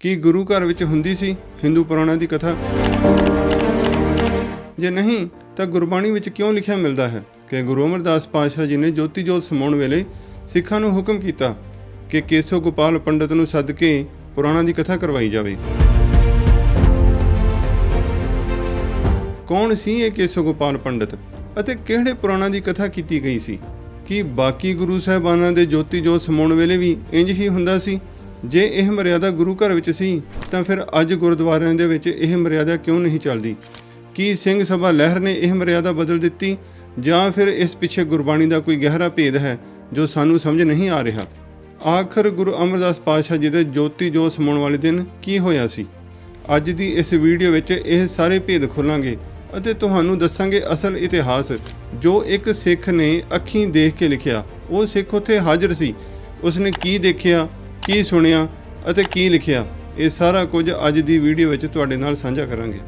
ਕੀ ਗੁਰੂ ਘਰ ਵਿੱਚ ਹੁੰਦੀ ਸੀ? ਹਿੰਦੂ ਪੁਰਾਣਾਂ ਦੀ ਕਥਾ। ਜੇ ਨਹੀਂ, ਤਾਂ ਗੁਰਬਾਣੀ ਵਿੱਚ ਕਿਉਂ ਲਿਖਿਆ ਮਿਲਦਾ ਹੈ? ਕਿ ਗੁਰੂ ਅਮਰਦਾਸ ਪਾਤਸ਼ਾਹ ਜੀ ਨੇ ਜੋਤੀ ਜੋਤ ਸਮਾਉਣ ਵੇਲੇ ਸਿੱਖਾਂ ਨੂੰ ਹੁਕਮ ਕੀਤਾ ਕਿ ਕੇਸੋ ਗੋਪਾਲ ਪੰਡਤ ਨੂੰ ਸੱਦ ਕੇ ਪੁਰਾਣਾਂ ਦੀ ਕਥਾ ਕਰਵਾਈ ਜਾਵੇ। ਕੌਣ ਸੀ ਇਹ ਕੇਸੋ ਗੋਪਾਲ ਪੰਡਤ ਅਤੇ ਕਿਹੜੇ ਪੁਰਾਣਾਂ ਦੀ ਕਥਾ ਕੀਤੀ ਗਈ ਸੀ? ਕੀ ਬਾਕੀ ਗੁਰੂ ਸਾਹਿਬਾਨਾਂ ਦੇ ਜੋਤੀ ਜੋਤ ਸਮਾਉਣ ਵੇਲੇ ਵੀ ਇੰਜ ਹੀ ਹੁੰਦਾ ਸੀ? ਜੇ ਇਹ ਮਰਿਆਦਾ ਗੁਰੂ ਘਰ ਵਿੱਚ ਸੀ, ਤਾਂ ਫਿਰ ਅੱਜ ਗੁਰਦੁਆਰਿਆਂ ਦੇ ਵਿੱਚ ਇਹ ਮਰਿਆਦਾ ਕਿਉਂ ਨਹੀਂ ਚੱਲਦੀ? ਕੀ ਸਿੰਘ ਸਭਾ ਲਹਿਰ ਨੇ ਇਹ ਮਰਿਆਦਾ ਬਦਲ ਦਿੱਤੀ? ਜਾਂ ਫਿਰ ਇਸ ਪਿੱਛੇ ਗੁਰਬਾਣੀ ਦਾ ਕੋਈ ਗਹਿਰਾ ਭੇਦ ਹੈ, ਜੋ ਸਾਨੂੰ ਸਮਝ ਨਹੀਂ ਆ ਰਿਹਾ? ਆਖਰ ਗੁਰੂ ਅਮਰਦਾਸ ਪਾਤਸ਼ਾਹ ਜੀ ਦੇ ਜੋਤੀ ਜੋਤ ਸਮਾਉਣ ਵਾਲੇ ਦਿਨ ਕੀ ਹੋਇਆ ਸੀ? ਅੱਜ ਦੀ ਇਸ ਵੀਡੀਓ ਵਿੱਚ ਇਹ ਸਾਰੇ ਭੇਦ ਖੋਲਾਂਗੇ ਅਤੇ ਤੁਹਾਨੂੰ ਦੱਸਾਂਗੇ ਅਸਲ ਇਤਿਹਾਸ, ਜੋ ਇੱਕ ਸਿੱਖ ਨੇ ਅੱਖੀਂ ਦੇਖ ਕੇ ਲਿਖਿਆ। ਉਹ ਸਿੱਖ ਉੱਥੇ ਹਾਜ਼ਰ ਸੀ। ਉਸਨੇ ਕੀ ਦੇਖਿਆ? ਕੀ ਸੁਣਿਆ ਅਤੇ ਕੀ ਲਿਖਿਆ, ਇਹ ਸਾਰਾ ਕੁਝ ਅੱਜ ਦੀ ਵੀਡੀਓ ਵਿੱਚ ਤੁਹਾਡੇ ਨਾਲ ਸਾਂਝਾ ਕਰਾਂਗੇ।